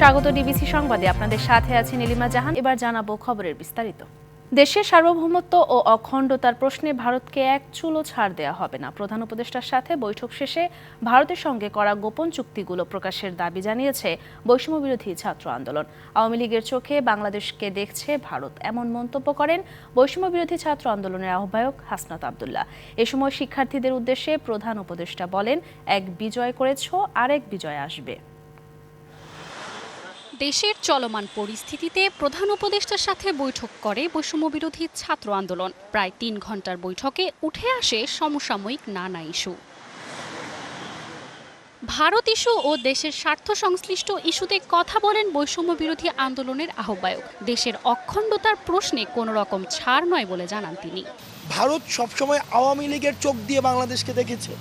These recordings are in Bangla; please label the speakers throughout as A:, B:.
A: স্বাগত ডিবিসি সংবাদে। আপনাদের সাথে আছে নীলিমা জাহান। এবার জানাব খবরের বিস্তারিত। দেশের সার্বভৌমত্ব ও অখণ্ডতার প্রশ্নে ভারতকে এক চুলো ছাড় দেওয়া হবে না। প্রধান উপদেষ্টার সাথে বৈঠক শেষে ভারতের সঙ্গে করা গোপন চুক্তিগুলো প্রকাশের দাবি জানিয়েছে বৈষম্য বিরোধী ছাত্র আন্দোলন। আওয়ামী লীগের চোখে বাংলাদেশকে দেখছে ভারত। এমন মন্তব্য করেন বৈষম্য বিরোধী ছাত্র আন্দোলনের আহ্বায়ক হাসনাত আবদুল্লাহ। এ সময় শিক্ষার্থীদের উদ্দেশ্যে প্রধান উপদেষ্টা বলেন, এক বিজয় করেছ, আরেক বিজয় আসবে।
B: দেশের চলমান পরিস্থিতিতে প্রধান উপদেষ্টার সাথে বৈঠক করে বৈষম্য বিরোধী ছাত্র আন্দোলন। প্রায় তিন ঘণ্টার বৈঠকে উঠে আসে সমসাময়িক নানা ইস্যু। ভারত ইস্যু ও দেশের স্বার্থ সংশ্লিষ্ট ইস্যুতে কথা বলেন বৈষম্য বিরোধী আন্দোলনের আহ্বায়ক। দেশের অখণ্ডতার প্রশ্নে কোনো রকম ছাড় নয় বলে জানান তিনি।
C: ভারত সবসময় আওয়ামী লীগের চোখ দিয়ে বাংলাদেশকে দেখেছে।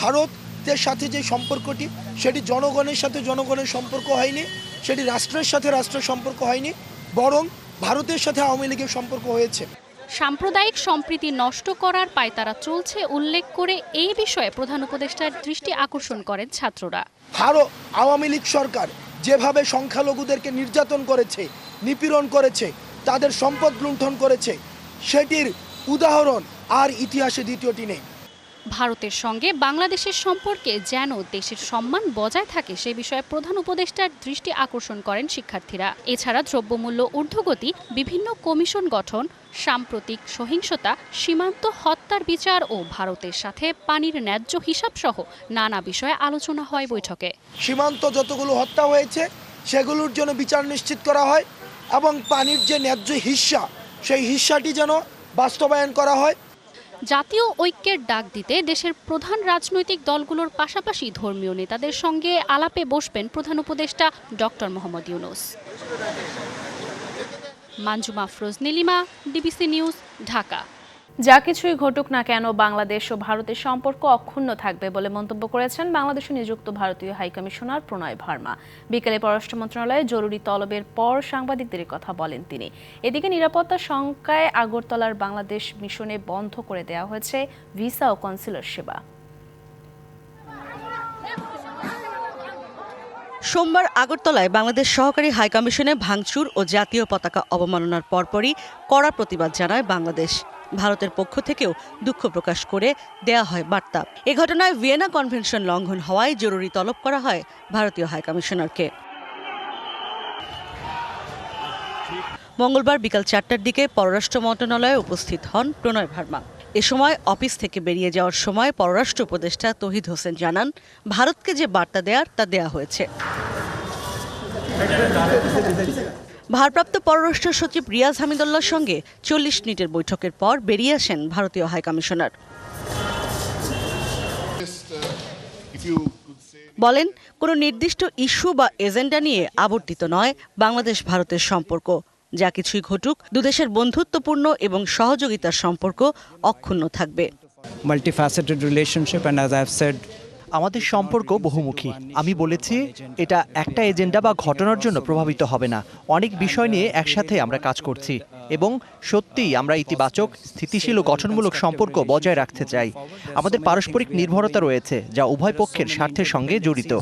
C: ভারতের সাথে যে সম্পর্কটি, সেটি জনগণের সাথে জনগণের সম্পর্ক হয়নি। সেটি রাষ্ট্রের সাথে রাষ্ট্রের সম্পর্ক হয়নি বরং ভারতের সাথে আওয়ামী লীগের সম্পর্ক হয়েছে।
B: সাম্প্রদায়িক সম্প্রীতি নষ্ট করার পায়তারা চলছে উল্লেখ করে এই বিষয়ে প্রধান উপদেষ্টার দৃষ্টি আকর্ষণ করেন ছাত্ররা।
C: ভারত আওয়ামী লীগ সরকার যেভাবে সংখ্যালঘুদেরকে নির্যাতন করেছে নিপীড়ন করেছে তাদের সম্পদ লুণ্ঠন করেছে সেটির উদাহরণ আর ইতিহাসে দ্বিতীয়টি নেই।
B: ভারতের সঙ্গে বাংলাদেশের সম্পর্কে যেন দেশের সম্মান বজায় থাকে সে বিষয়ে প্রধান উপদেষ্টার দৃষ্টি আকর্ষণ করেন শিক্ষার্থীরা। এছাড়া দ্রব্যমূল্য, ঊর্ধ্বগতি, বিভিন্ন কমিশন গঠন, সাম্প্রতিক সহিংসতা, সীমান্ত হত্যার বিচার ও ভারতের সাথে পানির ন্যায্য হিসাব সহ নানা বিষয়ে আলোচনা হয় বৈঠকে।
C: সীমান্ত যতগুলো হত্যা হয়েছে, সেগুলোর জন্য বিচার নিশ্চিত করা হয় এবং পানির যে ন্যায্য হিস্সা সেই হিস্সাটি যেন বাস্তবায়ন করা হয়।
B: জাতীয় ঐক্যের ডাক দিতে দেশের প্রধান রাজনৈতিক দলগুলোর পাশাপাশি ধর্মীয় নেতাদের সঙ্গে আলাপে বসবেন প্রধান উপদেষ্টা doctor Mohammad Yunus. Manjuma Feroz Nilima, DBC news, Dhaka.
A: যা কিছুই ঘটুক না কেন, বাংলাদেশ ও ভারতের সম্পর্ক অক্ষুণ্ণ থাকবে বলে মন্তব্য করেছেন বাংলাদেশে নিযুক্ত ভারতীয় হাইকমিশনার প্রণয় ভার্মা। বিকেলে পররাষ্ট্র মন্ত্রণালয়ে জরুরি তলবের পর সাংবাদিকদের কথা বলেন তিনি। এদিকে নিরাপত্তা শঙ্কায় আগরতলার বাংলাদেশ মিশনে বন্ধ করে দেওয়া হয়েছে ভিসা ও কনসুলার সেবা।
D: সোমবার আগরতলায় বাংলাদেশ সহকারী হাইকমিশনে ভাঙচুর ও জাতীয় পতাকা অবমাননার পরপরই কড়া প্রতিবাদ জানায় বাংলাদেশ। ভারতের পক্ষ থেকেও দুঃখ প্রকাশ করে দেয়া হয় বার্তা। এ ঘটনায় ভিয়েনা কনভেনশন লঙ্ঘন হওয়ায় জরুরি তলব করা হয় ভারতীয় হাইকমিশনারকে মঙ্গলবার বিকাল চারটার দিকে পররাষ্ট্র মন্ত্রণালয়ে উপস্থিত হন প্রণয় ভার্মা। এ সময় অফিস থেকে বেরিয়ে যাওয়ার সময় পররাষ্ট্র উপদেষ্টা তহিদ হোসেন জানান, ভারতকে যে বার্তা দেয়ার তা দেয়া হয়েছে। ভারপ্রাপ্ত পররাষ্ট্র সচিব রিয়াজ হামিদুল্লাহর সঙ্গে চল্লিশ মিনিটের বৈঠকের পর বেরিয়ে আসেন ভারতীয় হাইকমিশনার বলেন, কোনো নির্দিষ্ট ইস্যু বা এজেন্ডা নিয়ে আবর্তিত নয় বাংলাদেশ ভারতের সম্পর্ক। যা কিছুই ঘটুক, দুদেশের বন্ধুত্বপূর্ণ এবং সহযোগিতার সম্পর্ক অক্ষুণ্ণ থাকবে।
E: Multifaceted relationship and as I've said
F: আমাদের সম্পর্ক বহুমুখী। আমি বলেছি, এটা একটা এজেন্ডা বা ঘটনার জন্য প্রভাবিত হবে না। অনেক বিষয় নিয়ে একসাথে আমরা কাজ করছি এবং সত্যিই আমরা ইতিবাচক, স্থিতিশীল ও গঠনমূলক সম্পর্ক বজায় রাখতে চাই। আমাদের পারস্পরিক নির্ভরতা রয়েছে, যা উভয় পক্ষের স্বার্থের সঙ্গে জড়িত।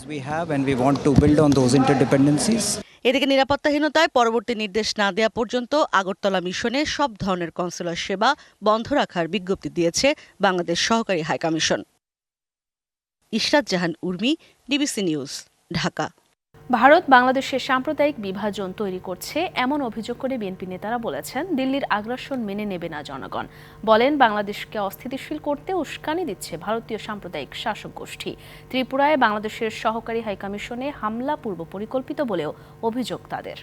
D: এদিকে নিরাপত্তাহীনতায় পরবর্তী নির্দেশ না দেওয়া পর্যন্ত আগরতলা মিশনে সব ধরনের কনসুলার সেবা বন্ধ রাখার বিজ্ঞপ্তি দিয়েছে বাংলাদেশ সহকারী high commission. Ishrat Jahan Urmi DBC news Dhaka.
A: Bharat বাংলাদেশের সাম্প্রদায়িক বিভাজন তৈরি করছে এমন অভিযোগ করে বিএনপি নেতারা বলেছেন দিল্লির আগ্রাসন মেনে নেবে না জনগণ। বলেন বাংলাদেশকে অস্থিতিশীল করতে উস্কানি দিচ্ছে ভারতীয় সাম্প্রদায়িক শাসক গোষ্ঠী। ত্রিপুরায় বাংলাদেশের সহকারী হাইকমিশনে হামলা পূর্ব পরিকল্পিত বলেও অভিযোগ তাদের।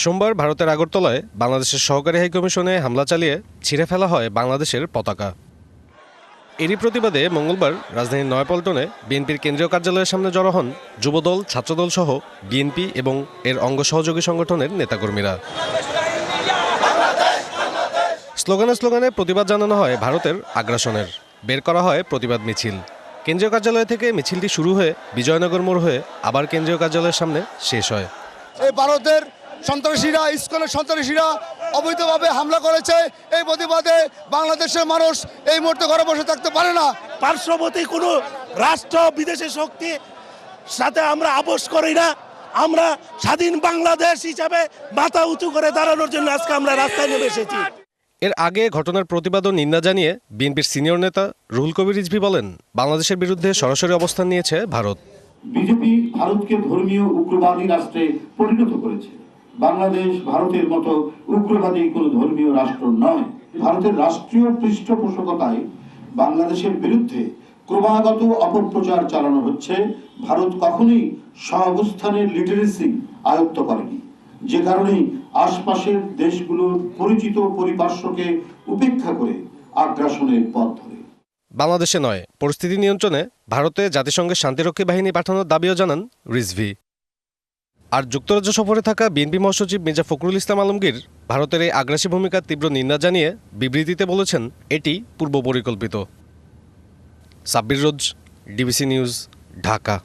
G: সোমবার ভারতের আগরতলায় বাংলাদেশের সহকারী হাইকমিশনে হামলা চালিয়ে ছিঁড়ে ফেলা হয় বাংলাদেশের পতাকা। এরই প্রতিবাদে মঙ্গলবার রাজধানীর নয়াপল্টনে বিএনপির কেন্দ্রীয় কার্যালয়ের সামনে জড়ো হন যুবদল, ছাত্রদল সহ বিএনপি এবং এর অঙ্গ সহযোগী সংগঠনের নেতাকর্মীরা। স্লোগানে স্লোগানে প্রতিবাদ জানানো হয় ভারতের আগ্রাসনের। বের করা হয় প্রতিবাদ মিছিল। কেন্দ্রীয় কার্যালয় থেকে মিছিলটি শুরু হয়ে বিজয়নগর মোড় হয়ে আবার কেন্দ্রীয় কার্যালয়ের সামনে শেষ হয়।
H: এই ভারতের সন্ত্রাসীরা ইস্কনের সন্ত্রাসীরা অবৈধভাবে হামলা করেছে। এই প্রতিবাদে বাংলাদেশের মানুষ এই মুহূর্তে ঘরে বসে থাকতে পারে না।
I: পার্শ্ববর্তী কোনো রাষ্ট্র বিদেশি শক্তি সাথে আমরা আপোষ করি না। আমরা স্বাধীন বাংলাদেশ হিসাবে মাথা উঁচু করে দাঁড়ানোর জন্য আজকে আমরা রাস্তায় নেমে এসেছি।
G: এর আগে ঘটনার প্রতিবাদ ও নিন্দা জানিয়ে বিএনপির সিনিয়র নেতা রুহুল কবির রিজভি বলেন বাংলাদেশের বিরুদ্ধে সরাসরি অবস্থান নিয়েছে ভারত।
J: বিজেপি ভারতকে ধর্মীয় উগ্রবাদী রাষ্ট্রে পরিণত করেছে। বাংলাদেশ ভারতের মতো উগ্রবাদী কোনো ধর্মীয় রাষ্ট্র নয়। ভারতের রাষ্ট্রীয় পৃষ্ঠপোষকতায় বাংলাদেশের বিরুদ্ধে ক্রমাগত অপপ্রচার চালানো হচ্ছে। ভারত কখনোই সহাবস্থানের লিটারেসি আয়ত্ত করেনি। যে কারণে আশপাশের দেশগুলোর পরিচিত পরিপার্শ্বকে উপেক্ষা করে আগ্রাসনের পথ ধরে।
G: বাংলাদেশে নয়, পরিস্থিতি নিয়ন্ত্রণে ভারতে জাতিসংঘের শান্তিরক্ষী বাহিনী পাঠানোর দাবিও জানান রিজভি। আর যুক্তরাজ্য সফরে থাকা বিএনপি মহাসচিব মির্জা ফখরুল ইসলাম আলমগীর ভারতের এই আগ্রাসী ভূমিকার তীব্র নিন্দা জানিয়ে বিবৃতিতে বলেছেন, এটি পূর্ব পরিকল্পিত সাব্বির রোজ, ডিবিসি নিউজ, ঢাকা।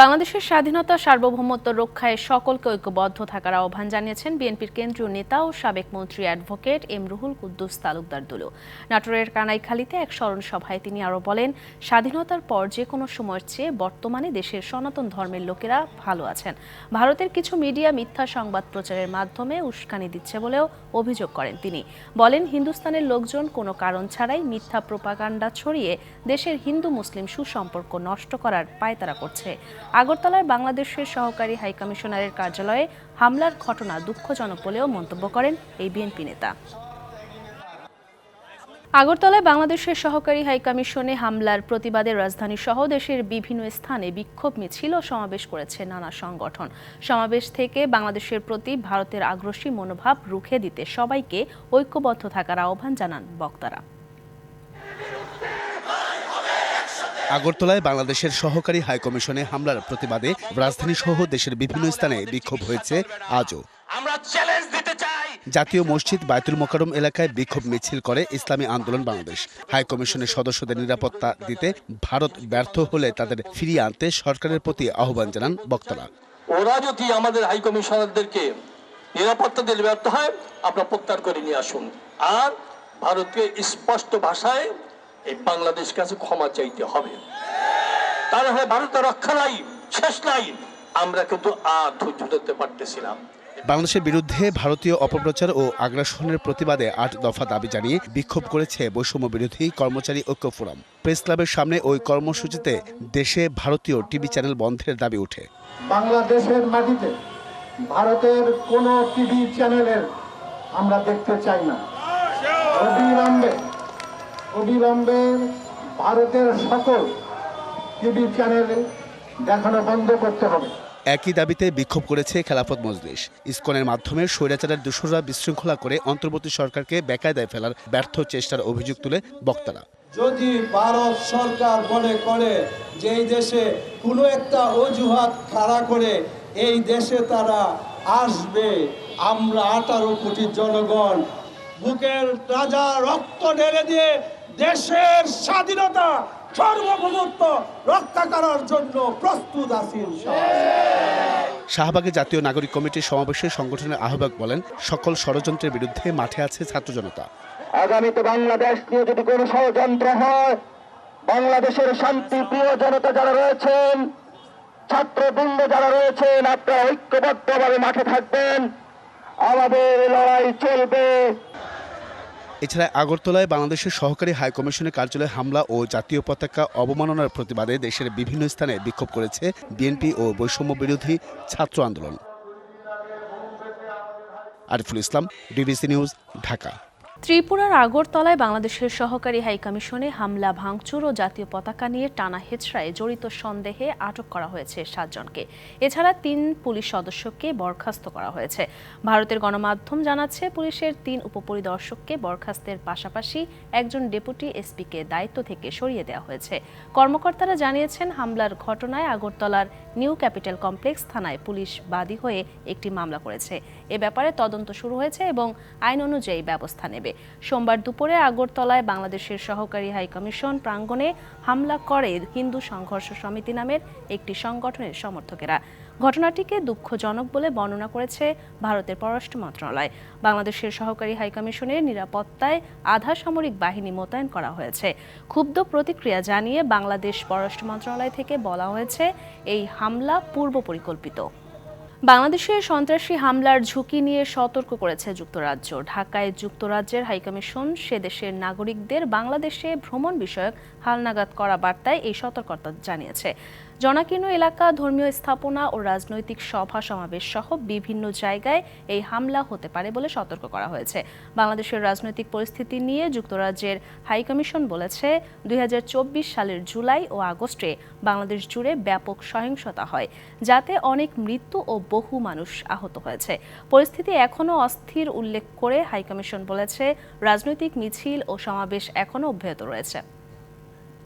A: বাংলাদেশের স্বাধীনতা, সার্বভৌমত্ব রক্ষায় সকলকে ঐক্যবদ্ধ থাকার আহ্বান জানিয়েছেন বিএনপির কেন্দ্রীয় নেতা ও সাবেক মন্ত্রী অ্যাডভোকেট এম রুহুল কুদ্দুস তালুকদার দুলু নাটোরের কানাইখালীতে এক স্মরণ সভায় তিনি আরও বলেন, স্বাধীনতার পর যে কোনো সময়ের চেয়ে বর্তমানে দেশের সনাতন ধর্মের লোকেরা ভালো আছেন। ভারতের কিছু মিডিয়া মিথ্যা সংবাদ প্রচারের মাধ্যমে উস্কানি দিচ্ছে বলেও অভিযোগ করেন তিনি। বলেন, হিন্দুস্তানের লোকজন কোনো কারণ ছাড়াই মিথ্যা প্রোপাগান্ডা ছড়িয়ে দেশের হিন্দু মুসলিম সুসম্পর্ক নষ্ট করার পায়তারা করছে। আগরতলায় বাংলাদেশের সহকারী হাইকমিশনারের কার্যালয়ে হামলার ঘটনা দুঃখজনক বলেও মন্তব্য করেন এই বিএনপি নেতা। আগরতলায় বাংলাদেশের সহকারী হাইকমিশনে হামলার প্রতিবাদে রাজধানী সহ দেশের বিভিন্ন স্থানে বিক্ষোভ মিছিল ও সমাবেশ করেছে নানা সংগঠন। সমাবেশ থেকে বাংলাদেশের প্রতি ভারতের আগ্রাসী মনোভাব রুখে দিতে সবাইকে ঐক্যবদ্ধ থাকার আহ্বান জানান বক্তারা।
K: আগরতলায় বাংলাদেশের সহকারী হাইকমিশনে হামলার প্রতিবাদে রাজধানী সহ দেশের বিভিন্ন স্থানে বিক্ষোভ হয়েছে আজও।
I: আমরা চ্যালেঞ্জ দিতে চাই।
K: জাতীয় মসজিদ বায়তুল মোকারম এলাকায় বিক্ষোভ মিছিল করে ইসলামী আন্দোলন বাংলাদেশ। হাইকমিশনের সদস্যদের নিরাপত্তা দিতে ভারত ব্যর্থ হলে তাদের ফিরিয়ে আনতে সরকারের প্রতি আহ্বান জানান বক্তারা।
L: ওরা যদি আমাদের হাই কমিশনারদেরকে নিরাপত্তা দিতে ব্যর্থ হয় আপনারা প্রত্যাহার করে নিয়ে আসুন। আর ভারতকে স্পষ্ট ভাষায় এই বাংলাদেশ কাছে ক্ষমা চাইতে হবে। তা না হয় ভারতের রক্ষা নাই শেষ নাই আমরা কিন্তু আর ধৈর্য ধরতে পারতেছিলাম।
K: বাংলাদেশের বিরুদ্ধে ভারতীয় অপপ্রচার ও আগ্রাসনের প্রতিবাদে আট দফা দাবি জানিয়ে বিক্ষোভ করেছে বৈষম্য বিরোধী কর্মচারী ঐক্য ফোরাম। প্রেস ক্লাবের সামনে ওই কর্মসূচিতে দেশে ভারতীয় টিভি চ্যানেল বন্ধের দাবি ওঠে।
J: বাংলাদেশের মাটিতে ভারতের কোন টিভি চ্যানেলের আমরা দেখতে চাই না। অবিলম্বে অবিলম্বে ভারতের সকল টিভি চ্যানেল দেখানো বন্ধ করতে হবে।
K: একই দাবিতে বিক্ষোভ করেছে খেলাফত মজলিস। ইসকনের মাধ্যমে স্বৈরাচারের দোসররা বিশৃঙ্খলা করে অন্তর্বর্তী সরকারকে বেকায়দায় ফেলার ব্যর্থ চেষ্টার অভিযোগ তুলে বক্তারা।
M: যদি ভারত সরকার মনে করে যে এই দেশে কোনো একটা অজুহাত খাড়া করে এই দেশে তারা আসবে আমরা আঠারো কোটি জনগণ বুকের রাজা রক্ত ঢেলে দিয়ে দেশের স্বাধীনতা সার্বভৌমত্ব রক্ষা করার জন্য প্রস্তুত আছি
K: শাহবাগে জাতীয় নাগরিক কমিটির সমাবেশে সংগঠনের আহ্বায়ক বলেন সকল ষড়যন্ত্রের বিরুদ্ধে মাঠে আছে ছাত্র জনতা।
J: আগামীতে বাংলাদেশ নিয়ে যদি কোনো ষড়যন্ত্র হয় বাংলাদেশের শান্তি প্রিয় জনতা যারা রয়েছেন ছাত্রবৃন্দ যারা রয়েছেন আপনারা ঐক্যবদ্ধভাবে মাঠে থাকবেন। আমাদের লড়াই চলবে।
K: এছাড়া আগরতলায় বাংলাদেশের সহকারী হাইকমিশনের কার্যালয়ে হামলা ও জাতীয় পতাকা অবমাননার প্রতিবাদে দেশের বিভিন্ন স্থানে বিক্ষোভ করেছে বিএনপি ও বৈষম্য বিরোধী ছাত্র আন্দোলন। Ariful Islam DBC news, Dhaka.
A: ত্রিপুরার আগরতলায় বাংলাদেশের সহকারী হাইকমিশনে হামলা, ভাঙচুর ও জাতীয় পতাকা নিয়ে টানা হেচড়ায় জড়িত সন্দেহে আটক করা হয়েছে সাতজনকে। এছাড়া তিন পুলিশ সদস্যকে বরখাস্ত করা হয়েছে। ভারতের গণমাধ্যম জানাচ্ছে পুলিশের তিন উপপরিদর্শককে বরখাস্তের পাশাপাশি একজন ডেপুটি এসপিকে দায়িত্ব থেকে সরিয়ে দেওয়া হয়েছে। কর্মকর্তারা জানিয়েছেন, হামলার ঘটনায় আগরতলার নিউ ক্যাপিটাল কমপ্লেক্স থানায় পুলিশ বাদী হয়ে একটি মামলা করেছে। এ ব্যাপারে তদন্ত শুরু হয়েছে এবং আইন অনুযায়ী ব্যবস্থা নেবে। নেবে সোমবার দুপুরে আগরতলায় বাংলাদেশের সহকারী হাইকমিশন প্রাঙ্গণে হামলা করে হিন্দু সংঘর্ষ সমিতি নামের একটি সংগঠনের সমর্থকেরা। ঘটনাটিকে দুঃখজনক বলে বর্ণনা করেছে ভারতের পররাষ্ট্র মন্ত্রণালয়। বাংলাদেশের সহকারী হাইকমিশনের নিরাপত্তায় আধা সামরিক বাহিনী মোতায়েন করা হয়েছে। ক্ষুব্ধ প্রতিক্রিয়া জানিয়ে বাংলাদেশ পররাষ্ট্র মন্ত্রণালয় থেকে বলা হয়েছে, এই হামলা পূর্ব পরিকল্পিত বাংলাদেশের সন্ত্রাসী হামলার ঝুঁকি নিয়ে সতর্ক করেছে যুক্তরাজ্য। ঢাকায় যুক্তরাজ্যের হাইকমিশন সে দেশের নাগরিকদের বাংলাদেশে ভ্রমণ বিষয়ক হালনাগাদ করা বার্তায় এই সতর্কতা জানিয়েছে। জনাকীর্ণ এলাকা, ধর্মীয় স্থাপনা ও রাজনৈতিক সভা সমাবেশ সহ বিভিন্ন জায়গায় এই হামলা হতে পারে বলে সতর্ক করা হয়েছে। বাংলাদেশের রাজনৈতিক পরিস্থিতি নিয়ে যুক্তরাজ্যের হাইকমিশন বলেছে, দুই হাজার চব্বিশ সালের জুলাই ও আগস্টে বাংলাদেশ জুড়ে ব্যাপক সহিংসতা হয়, যাতে অনেক মৃত্যু ও বহু মানুষ আহত হয়েছে। পরিস্থিতি এখনও অস্থির উল্লেখ করে হাইকমিশন বলেছে, রাজনৈতিক মিছিল ও সমাবেশ এখনও অব্যাহত রয়েছে।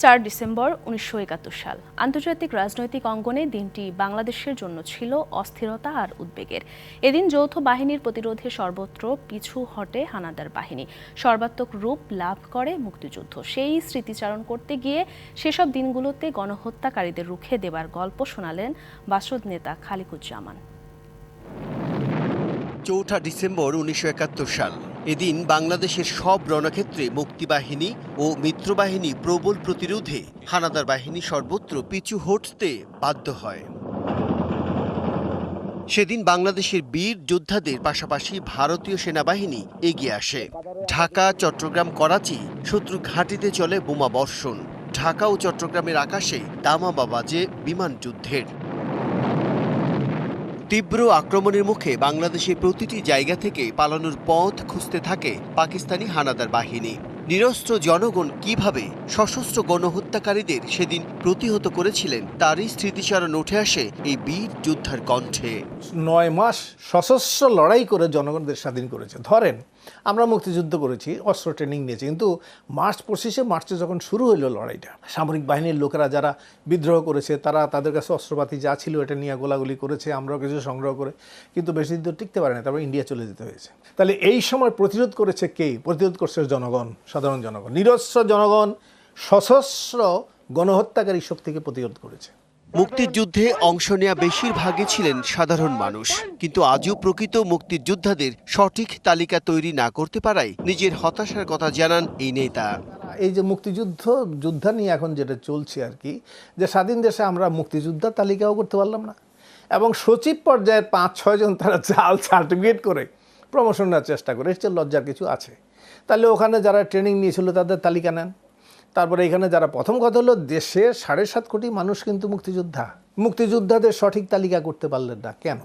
A: চার ডিসেম্বর উনিশশো একাত্তর সাল। আন্তর্জাতিক রাজনৈতিক অঙ্গনে দিনটি বাংলাদেশের জন্য ছিল অস্থিরতা আর উদ্বেগের। এদিন যৌথ বাহিনীর প্রতিরোধে সর্বত্র পিছু হটে হানাদার বাহিনী। সর্বাত্মক রূপ লাভ করে মুক্তিযুদ্ধ। সেই স্মৃতিচারণ করতে গিয়ে সেসব দিনগুলোতে গণহত্যাকারীদের রুখে দেবার গল্প শোনালেন বাসদ নেতা খালিকুজ্জামান।
N: চৌঠা ডিসেম্বর উনিশশো একাত্তর সাল। এদিন বাংলাদেশের সব রণক্ষেত্রে মুক্তিবাহিনী ও মিত্রবাহিনী প্রবল প্রতিরোধে হানাদার বাহিনী সর্বত্র পিছু হটতে বাধ্য হয়। সেদিন বাংলাদেশের বীর যোদ্ধাদের পাশাপাশি ভারতীয় সেনাবাহিনী এগিয়ে আসে। ঢাকা, চট্টগ্রাম, করাচি শত্রু ঘাঁটিতে চলে বোমা বর্ষণ। ঢাকা ও চট্টগ্রামের আকাশে দামাবা বাজে বিমান যুদ্ধের। তীব্র আক্রমণের মুখে বাংলাদেশের প্রতিটি জায়গা থেকে পালানোর পথ খুঁজতে থাকে পাকিস্তানি হানাদার বাহিনী। নিরস্ত্র জনগণ কীভাবে সশস্ত্র গণহত্যাকারীদের সেদিন প্রতিহত করেছিলেন, তারই স্মৃতিচারণ উঠে আসে এই বীর যোদ্ধার কণ্ঠে।
O: নয় মাস সশস্ত্র লড়াই করে জনগণদের স্বাধীন করেছে। ধরেন আমরা মুক্তিযুদ্ধ করেছি, অস্ত্র ট্রেনিং নিয়েছি, কিন্তু মার্চ পঁচিশে মার্চে যখন শুরু হলো লড়াইটা, সামরিক বাহিনীর লোকেরা যারা বিদ্রোহ করেছে, তারা তাদের কাছে অস্ত্রপাতি যা ছিল এটা নিয়ে গোলাগুলি করেছে, আমরাও কিছু সংগ্রহ করে, কিন্তু বেশি দিন টিকতে পারে না, তারপর ইন্ডিয়া চলে যেতে হয়েছে। তাহলে এই সময় প্রতিরোধ করেছে কে? প্রতিরোধ করছে জনগণ, সাধারণ জনগণ। নিরস্ত্র জনগণ সশস্ত্র গণহত্যাকারী শক্তিকে প্রতিরোধ করেছে।
N: মুক্তিযুদ্ধে অংশ নেওয়া বেশিরভাগই ছিলেন সাধারণ মানুষ। কিন্তু আজও প্রকৃত মুক্তিযোদ্ধাদের সঠিক তালিকা তৈরি না করতে পারায় নিজের হতাশার কথা জানান এই নেতা।
O: এই যে মুক্তিযুদ্ধ, যোদ্ধা নিয়ে এখন যেটা চলছে আর কি, যে স্বাধীন দেশে আমরা মুক্তিযোদ্ধার তালিকাও করতে পারলাম না। এবং সচিব পর্যায়ের পাঁচ ছয়জন তারা জাল সার্টিফিকেট করে প্রমোশন নেওয়ার চেষ্টা করে, এর লজ্জার কিছু আছে। তাহলে ওখানে যারা ট্রেনিং নিয়েছিল তাদের তালিকা নেন। তারপরে এখানে যারা প্রথম কথা হলো দেশের সাড়ে সাত কোটি মানুষ কিন্তু মুক্তিযোদ্ধা। মুক্তিযোদ্ধাদের সঠিক তালিকা করতে পারলেন না। কেন?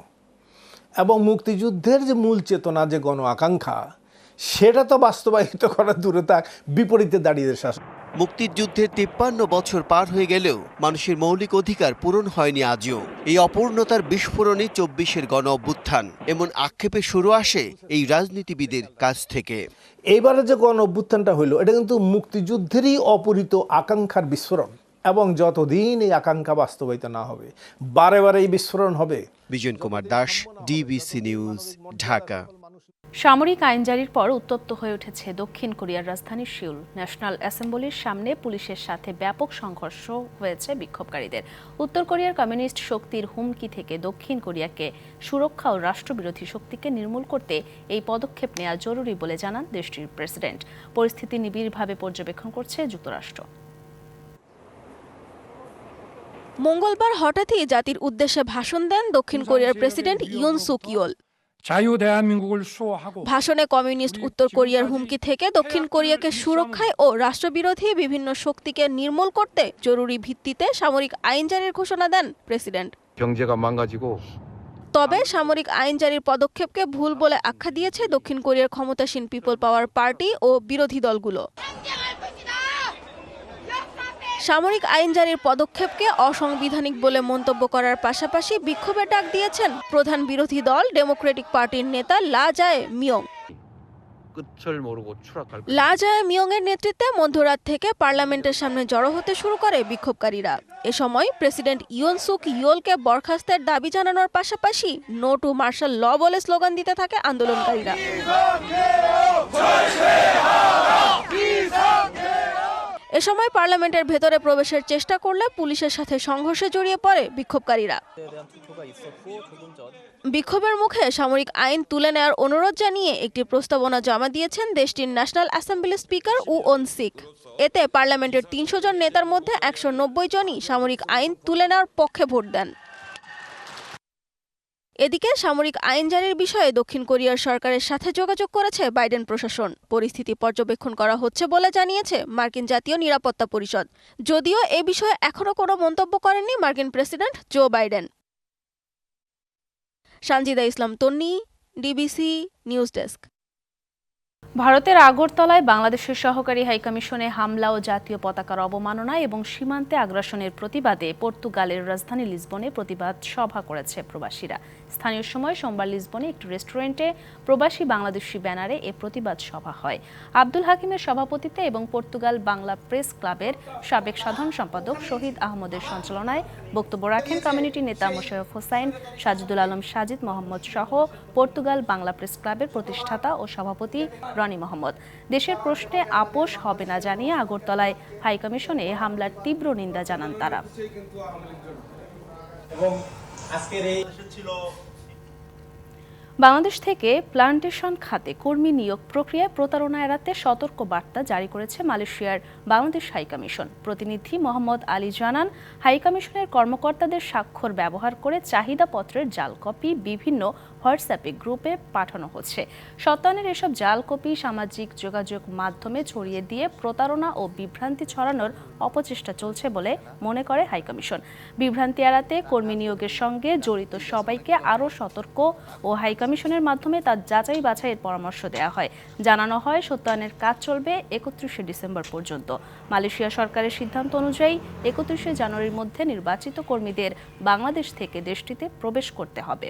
O: এবং মুক্তিযুদ্ধের যে মূল চেতনা, যে গণ আকাঙ্ক্ষা, সেটা তো বাস্তবায়িত করা দূরে থাক বিপরীতে দাঁড়িয়ে শাসন
N: মুক্তিযুদ্ধের তিপ্পান্ন বছর পার হয়ে গেলেও মানুষের মৌলিক অধিকার পূরণ হয়নি আজও। এই অপূর্ণতার বিস্ফোরণে চব্বিশের গণ অভ্যুত্থান এমন আক্ষেপে শুরু আসে এই রাজনীতিবিদের কাছ থেকে।
O: এইবারে যে গণ অভ্যুত্থানটা হইল এটা কিন্তু মুক্তিযুদ্ধেরই অপরিত আকাঙ্ক্ষার বিস্ফোরণ এবং যতদিন এই আকাঙ্ক্ষা বাস্তবায়িত না হবে বারে বারে এই বিস্ফোরণ হবে।
N: Vijayan Kumar Das DBC news Dhaka.
A: সামরিক আইন জারির পর উত্তপ্ত হয়ে উঠেছে দক্ষিণ কোরিয়ার রাজধানী সিউল। ন্যাশনাল অ্যাসেম্বলির সামনে পুলিশের সাথে ব্যাপক সংঘর্ষ হয়েছে বিক্ষোভকারীদের। উত্তর কোরিয়ার কমিউনিস্ট শক্তির হুমকি থেকে দক্ষিণ কোরিয়াকে সুরক্ষা ও রাষ্ট্রবিরোধী শক্তিকে নির্মূল করতে এই পদক্ষেপ নেওয়া জরুরি বলে জানান দেশটির প্রেসিডেন্ট। পরিস্থিতি নিবিড়ভাবে পর্যবেক্ষণ করছে যুক্তরাষ্ট্র।
P: মঙ্গলবার হঠাৎই জাতির উদ্দেশ্যে ভাষণ দেন দক্ষিণ কোরিয়ার প্রেসিডেন্ট ইউন সুক ভাষণে কমিউনিস্ট উত্তর কোরিয়ার হুমকি থেকে দক্ষিণ কোরিয়াকে সুরক্ষায় ও রাষ্ট্রবিরোধী বিভিন্ন শক্তিকে নির্মূল করতে জরুরি ভিত্তিতে সামরিক আইন জারির ঘোষণা দেন প্রেসিডেন্ট। তবে সামরিক আইন জারির পদক্ষেপকে ভুল বলে আখ্যা দিয়েছে দক্ষিণ কোরিয়ার ক্ষমতাসীন পিপল পাওয়ার পার্টি ও বিরোধী দলগুলো। সামরিক আইনজারির পদক্ষেপকে অসাংবিধানিক বলে মন্তব্য করার পাশাপাশি বিক্ষোভে ডাক দিয়েছেন প্রধান বিরোধী দল ডেমোক্রেটিক পার্টির নেতা লাজায় মিয়ং। লাজায় মিয়ং এর নেতৃত্বে মধ্যরাত থেকে পার্লামেন্টের সামনে জড়ো হতে শুরু করে বিক্ষোভকারীরা। এ সময় প্রেসিডেন্ট ইয়ন সুক ইয়োলকে বরখাস্তের দাবি জানানোর পাশাপাশি নো টু মার্শাল ল বলে স্লোগান দিতে থাকে আন্দোলনকারীরা। এ সময় পার্লামেন্টের ভেতরে প্রবেশের চেষ্টা করলে পুলিশের সাথে সংঘর্ষে জড়িয়ে পড়ে বিক্ষোভকারীরা। বিক্ষোভের মুখে সামরিক আইন তুলে নেওয়ার অনুরোধ জানিয়ে একটি প্রস্তাবনা জমা দিয়েছেন দেশটির national assembly speaker Woo Won Shik. এতে পার্লামেন্টের তিনশো জন নেতার মধ্যে একশো নব্বই জনই সামরিক আইন তুলে নেওয়ার পক্ষে ভোট দেন। এদিকে সামরিক আইন জারির বিষয়ে দক্ষিণ কোরিয়ার সরকারের সাথে যোগাযোগ করেছে বাইডেন প্রশাসন। পরিস্থিতি পর্যবেক্ষণ করা হচ্ছে বলে জানিয়েছে মার্কিন জাতীয় নিরাপত্তা পরিষদ। যদিও এ বিষয়ে এখনও কোনো মন্তব্য করেননি মার্কিন president Joe Biden. Sanjida Islam, Tonni, DBC news desk.
A: ভারতের আগরতলায় বাংলাদেশের সহকারী হাইকমিশনে হামলা ও জাতীয় পতাকার অবমাননা এবং সীমান্তে আগ্রাসনের প্রতিবাদে পর্তুগালের রাজধানী লিসবনে প্রতিবাদ সভা করেছে প্রবাসীরা। স্থানীয় সময় সোমবার লিসবনে একটি রেস্টুরেন্টে প্রবাসী বাংলাদেশি ব্যানারে এ প্রতিবাদ সভা হয়। আব্দুল হাকিমের সভাপতিত্বে এবং পর্তুগাল বাংলা প্রেস ক্লাবের সাবেক সাধারণ সম্পাদক শহীদ আহমদের সঞ্চালনায় বক্তব্য রাখেন কমিউনিটি নেতা মোশারফ হোসাইন, সাজিদুল আলম, সাজিদ মোহাম্মদ সহ পর্তুগাল বাংলা প্রেস ক্লাবের প্রতিষ্ঠাতা ও সভাপতি রনি মোহাম্মদ। দেশের প্রশ্নে আপোষ হবে না জানিয়ে আগরতলায় হাইকমিশনে হামলার তীব্র নিন্দা জানান তারা। বাংলাদেশ থেকে প্লান্টেশন খাতে কর্মী নিয়োগ প্রক্রিয়ায় প্রতারণা এড়াতে সতর্ক বার্তা জারি করেছে মালয়েশিয়ার বাংলাদেশ হাইকমিশন প্রতিনিধি মোহাম্মদ আলী জানান হাইকমিশনের কর্মকর্তাদের স্বাক্ষর ব্যবহার করে চাহিদা পত্রের জাল কপি বিভিন্ন হোয়াটসঅ্যাপে গ্রুপে পাঠানো হচ্ছে। সত্তায়নের এসব জাল কপি সামাজিক যোগাযোগ মাধ্যমে ছড়িয়ে দিয়ে প্রতারণা ও বিভ্রান্তি ছড়ানোর অপচেষ্টা চলছে বলে মনে করে হাইকমিশন। বিভ্রান্তি এড়াতে কর্মী নিয়োগের সঙ্গে জড়িত সবাইকে আরও সতর্ক ও হাইকমিশনের মাধ্যমে তার যাচাই বাছাইয়ের পরামর্শ দেওয়া হয়। জানানো হয় সত্যায়নের কাজ চলবে একত্রিশে ডিসেম্বর পর্যন্ত। মালয়েশিয়া সরকারের সিদ্ধান্ত অনুযায়ী একত্রিশে জানুয়ারির মধ্যে নির্বাচিত কর্মীদের বাংলাদেশ থেকে দেশটিতে প্রবেশ করতে হবে।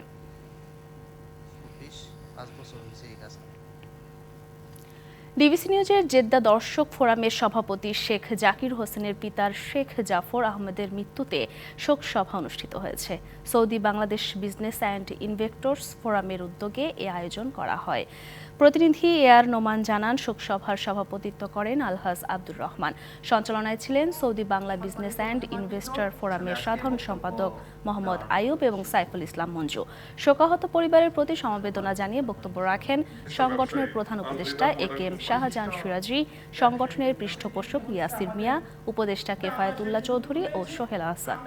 A: ডিবিসি নিউজের জেদ্দা দর্শক ফোরামের সভাপতি শেখ জাকির হোসেনের পিতার শেখ জাফর আহমেদের মৃত্যুতে শোক সভা অনুষ্ঠিত হয়েছে। Saudi Bangladesh business and investors ফোরামের উদ্যোগে এ আয়োজন করা হয়। প্রতিনিধি এ আর নোমান জানান শোকসভার সভাপতিত্ব করেন আলহাজ আব্দুর রহমান। সঞ্চালনায় ছিলেন Saudi Bangla business and investor ফোরামের সাধারণ সম্পাদক মোহাম্মদ আয়ুব এবং সাইফুল ইসলাম মঞ্জু। শোকাহত পরিবারের প্রতি সমবেদনা জানিয়ে বক্তব্য রাখেন সংগঠনের প্রধান উপদেষ্টা এ কে এম শাহজাহান সিরাজি সংগঠনের পৃষ্ঠপোষক ইয়াসির মিয়া উপদেষ্টা কেফায়েতুল্লাহ চৌধুরী ও সোহেল আহসান।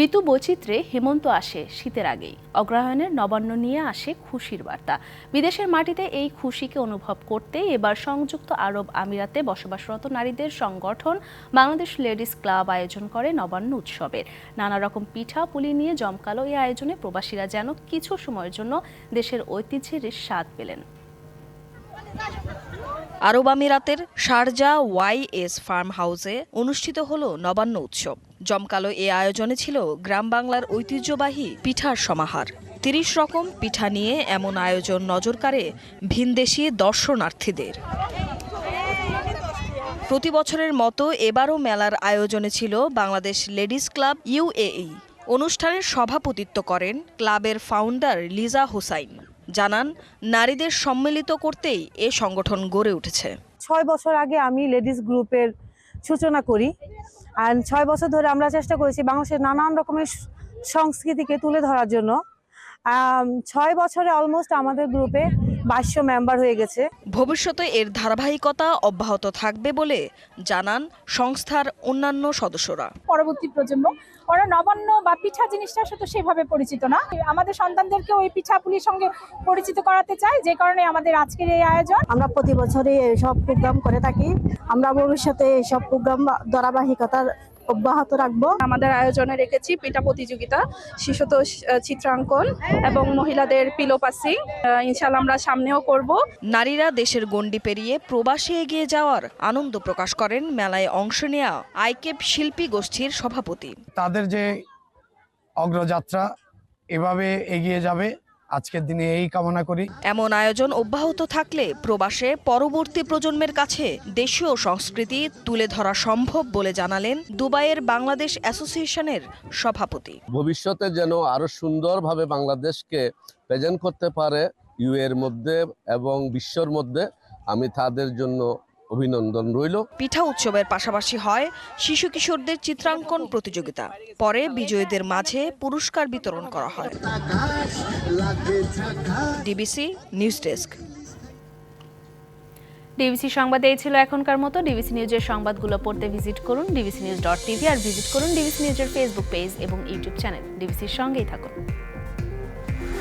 A: ঋতু বৈচিত্র্যে হেমন্ত আসে শীতের আগেই। অগ্রহায়ণের নবান্ন নিয়ে আসে খুশির বার্তা। বিদেশের মাটিতে এই খুশিকে অনুভব করতে এবার সংযুক্ত আরব আমিরাতে বসবাসরত নারীদের সংগঠন বাংলাদেশ লেডিস ক্লাব আয়োজন করে নবান্ন উৎসবের। নানা রকম পিঠা, পুলি নিয়ে জমকালো এই আয়োজনে প্রবাসীরা যেন কিছু সময়ের জন্য দেশের ঐতিহ্যের স্বাদ পেলেন।
Q: আরব আমিরাতের শারজা ওয়াইএস ফার্ম হাউসে অনুষ্ঠিত হলো নবান্ন উৎসব। জমকালো এ আয়োজনে ছিল গ্রাম বাংলার ঐতিহ্যবাহী পিঠার সমাহার। তিরিশ রকম পিঠা নিয়ে এমন আয়োজন নজর কাড়ে ভিনদেশি দর্শনার্থীদের। প্রতি বছরের মতো এবারও মেলার আয়োজনে ছিল বাংলাদেশ লেডিস ক্লাব ইউএই অনুষ্ঠানের সভাপতিত্ব করেন ক্লাবের ফাউন্ডার লিজা হোসাইন। জানান, নারীদের সম্মিলিত করতেই এ সংগঠন গড়ে উঠেছে।
R: ছয় বছর আগে আমি লেডিস গ্রুপের সূচনা করি। আর ছয় বছর ধরে আমরা চেষ্টা করেছি বাংলাদেশের নানান রকমের সংস্কৃতিকে তুলে ধরার জন্য। ছয় বছরে অলমোস্ট আমাদের গ্রুপে বাইশশো মেম্বার হয়ে গেছে।
Q: ভবিষ্যতে এর ধারাবাহিকতা অব্যাহত থাকবে বলে জানান সংস্থার অন্যান্য সদস্যরা।
S: পরবর্তী প্রজন্ম ওরা নবান্ন বা পিঠা জিনিসটা সাথে সেভাবে পরিচিত না। আমাদের সন্তানদেরকে ওই পিঠা পুলির সঙ্গে পরিচিত করাতে চাই যে কারণে আমাদের আজকের এই আয়োজন।
T: আমরা প্রতি বছরই সব প্রোগ্রাম করে থাকি। আমরা ভবিষ্যতে সব প্রোগ্রাম ধারাবাহিকতার অব্যাহত রাখব।
U: আমাদের আয়োজনে রেখেছি পিঠা প্রতিযোগিতা শিশুতোষ আহ, চিত্রাঙ্কন এবং মহিলাদের পিলো পাসিং ইনশাল্লাহ আমরা সামনেও করব।
Q: নারীরা দেশের গণ্ডি পেরিয়ে প্রবাসে এগিয়ে যাওয়ার আনন্দ প্রকাশ করেন মেলায় অংশ নেওয়া আইকেপ শিল্পী গোষ্ঠীর সভাপতি।
V: তাদের যে
W: অগ্রযাত্রা এভাবে এগিয়ে যাবে আজকের দিনে এই কামনা করি।
Q: এমন আয়োজন অব্যাহত থাকলে প্রবাসে পরবর্তী প্রজন্মের কাছে দেশীয় সংস্কৃতি তুলে ধরা সম্ভব বলে জানালেন দুবাইয়ের বাংলাদেশ অ্যাসোসিয়েশনের সভাপতি।
X: ভবিষ্যতে যেন আরও সুন্দরভাবে বাংলাদেশকে প্রেজেন্ট করতে পারে ইউ এর মধ্যে এবং বিশ্বর মধ্যে আমি তাদের জন্য অভিনন্দন রইল।
Q: পিঠা উৎসবের পাশাপাশি হয় শিশু কিশোরদের চিত্রাঙ্কন প্রতিযোগিতা। পরে বিজয়ীদের মাঝে পুরস্কার বিতরণ করা হয়। ডিবিসি নিউজ ডেস্ক
A: ডিবিসি সংবাদে এই ছিল এখনকার মতো। ডিবিসি নিউজের সংবাদগুলো পড়তে ভিজিট করুন। ডিবিসি নিউজ ডট টিভি আর ভিজিট করুন ডিবিসি নিউজের ফেসবুক পেজ এবং ইউটিউব চ্যানেল ডিবিসির সঙ্গেই থাকুন।